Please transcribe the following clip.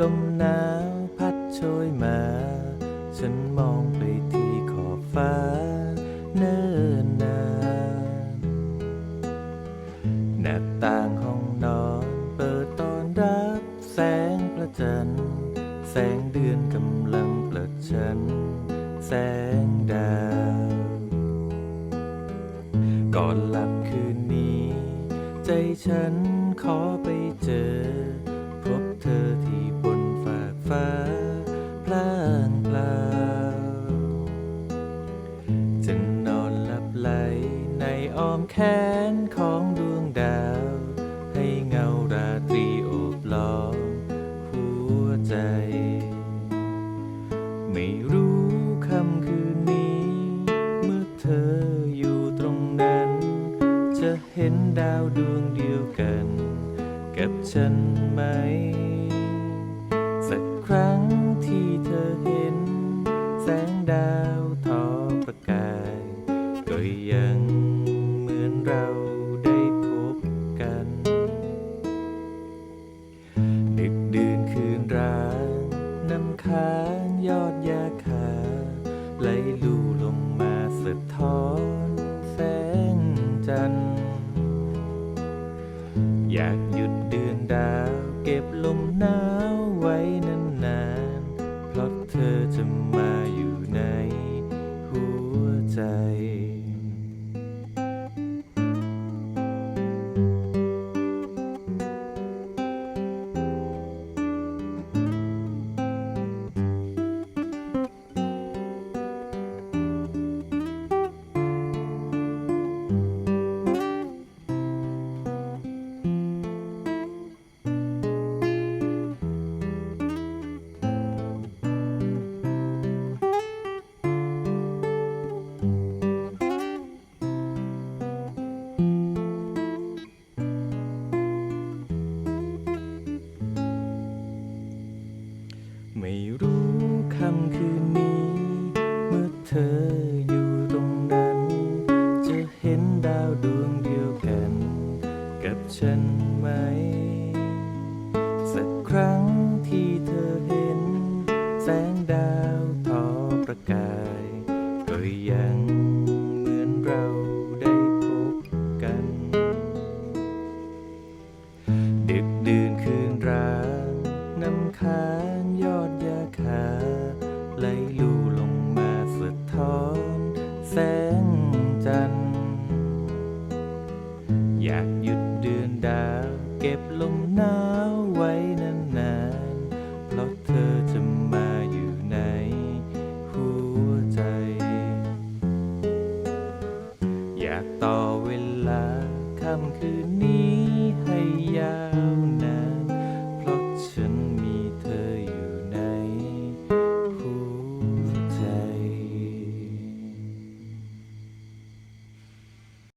ลมหนาวพัดโชยมา ฉันมองไปที่ขอบฟ้าเนิ่นนานหน้าต่างห้องนอนเปิดตอนรับแสงพระจันทร์แสงเดือนกำลังเปลิดฉัน แสงดาวก่อนหลับคืนนี้ ใจฉันขอไปเจอ พบเธอที่ ฟ้าพลางพลาจะนอนหลับไหลในอ้อมแขนของดวงดาว ให้เงาราตรีโอบล้อมหัวใจ ไม่รู้คำคืนนี้ เมื่อเธออยู่ตรงนั้น จะเห็นดาวดวงเดียวกัน กับฉันไหม ยังเหมือนเราได้พบกัน ดึกดื่นคืนร้างน้ำค้างยอดยาคาไหลลูลงมาสะท้อนแสงจันทร์อยากหยุดเดือนดาวเก็บลมหนาวไว้นานๆเพราะเธอจะมาอยู่ในหัวใจ ไม่รู้คำคืนนี้ เมื่อเธออยู่ตรงนั้น จะเห็นดาวดวงเดียวกัน กับฉันไหม สักครั้งที่เธอ คืนนี้ให้ยา